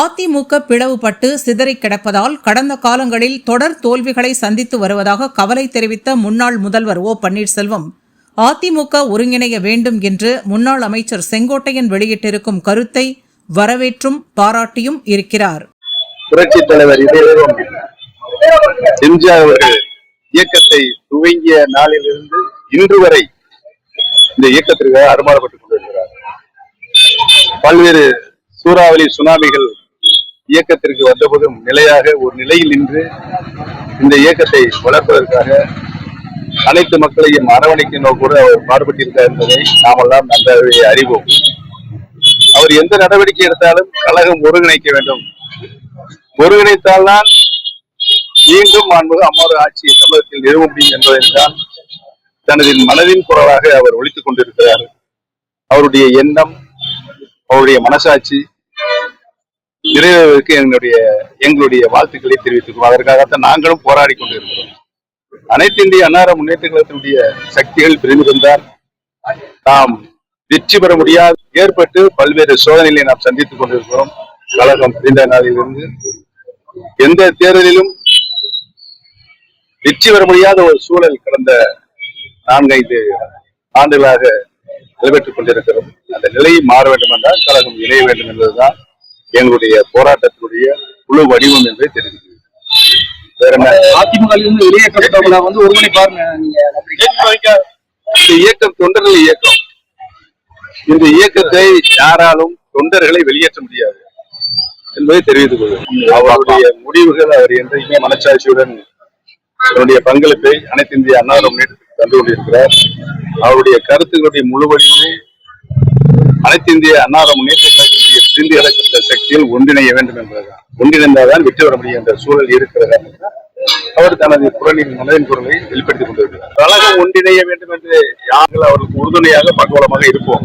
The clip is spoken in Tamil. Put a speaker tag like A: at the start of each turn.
A: அதிமுக பிளவுபட்டு சிதறிக் கிடப்பதால் கடந்த காலங்களில் தொடர் தோல்விகளை சந்தித்து வருவதாக கவலை தெரிவித்த முன்னாள் முதல்வர் ஓ. பன்னீர்செல்வம். அதிமுக ஒருங்கிணைய வேண்டும் என்று முன்னாள் அமைச்சர் செங்கோட்டையன் வெளியிட்டிருக்கும் கருத்தை வரவேற்றும் பாராட்டியும் இருக்கிறார்.
B: புரட்சித் தலைவர் எம்ஜிஆர் அவர்கள் இயக்கத்தை துவங்கிய நாளிலிருந்து இன்று வரை இந்த இயக்கத்திற்கு அருமாறப்பட்டுக் கொண்டிருக்கிறார். பல்வேறு சூறாவளி சுனாமிகள் இயக்கத்திற்கு வந்தபோதும் நிலையாக ஒரு நிலையில் நின்று இந்த இயக்கத்தை வளர்ப்பதற்காக அனைத்து மக்களையும் அரவணைக்கும் நோக்கோடு அவர் பாடுபட்டிருக்கார் என்பதை நாமெல்லாம் நன்றாகவே அறிவோம். அவர் எந்த நடவடிக்கை எடுத்தாலும் கழகம் ஒருங்கிணைக்க வேண்டும். ஒருங்கிணைத்தால்தான் மீண்டும் மாண்புக அம்மாறு ஆட்சி தமிழகத்தில் நிறுவ முடியும் என்பதைத்தான் தனது மனதின் குரலாக அவர் ஒழித்துக் கொண்டிருக்கிறார். அவருடைய எண்ணம் அவருடைய மனசாட்சி இறைவருக்கு எங்களுடைய எங்களுடைய வாழ்த்துக்களை தெரிவித்துக்கிறோம் அதற்காகத்தான் நாங்களும் போராடி கொண்டிருக்கிறோம். அனைத்து இந்திய அன்னார முன்னேற்ற கழகத்தினுடைய சக்திகள் பிரிந்திருந்தால் நாம் வெற்றி பெற முடியாது. ஏற்பட்டு பல்வேறு சோதனைகளை நாம் சந்தித்துக் கொண்டிருக்கிறோம். கழகம் பிரிந்த நாளிலிருந்து எந்த தேர்தலிலும் வெற்றி பெற முடியாத ஒரு சூழல் கடந்த நான்கைந்து ஆண்டுகளாக நடைபெற்றுக் கொண்டிருக்கிறோம். அந்த நிலையை மாற வேண்டும் என்றால் கழகம் இணைய வேண்டும் என்பதுதான் எங்களுடைய போராட்டத்தினுடைய குழு வடிவம் என்பதை தெரிவிக்கிறது வேற என்ன?
C: அதிமுக வந்து ஒரு மணி பாருங்க நீங்க
B: இந்த இயக்கம் தொண்டர்கள் இயக்கம். இந்த இயக்கத்தை யாராலும் தொண்டர்களை வெளியேற்ற முடியாது என்பதை தெரிவித்துக் கொள்கிறேன். அவருடைய முடிவுகள் அவர் என்றைக்குமே மனச்சாட்சியுடன் தன்னுடைய பங்களிப்பை அனைத்து இந்திய அண்ணா முன்னேற்றத்துக்கு தந்து கொண்டிருக்கிறார். அவருடைய கருத்துக்களுடைய முழு வடிவமே அனைத்து இந்திய அண்ணா முன்னேற்ற பிரிந்து இழக்கின்ற சக்தியில் ஒன்றிணைய வேண்டும் என்பதுதான். ஒன்றிணைந்தால்தான் வெற்றி பெற முடியும் என்ற சூழல் இருக்கிறது. அவர் தனது குரலின் மனதின் குரலை வெளிப்படுத்திக் கொண்டிருக்கிறார். கழகம் ஒன்றிணைய வேண்டும் என்று யார்கள் அவர்களுக்கு உறுதுணையாக பக்கபலமாக இருப்போம்.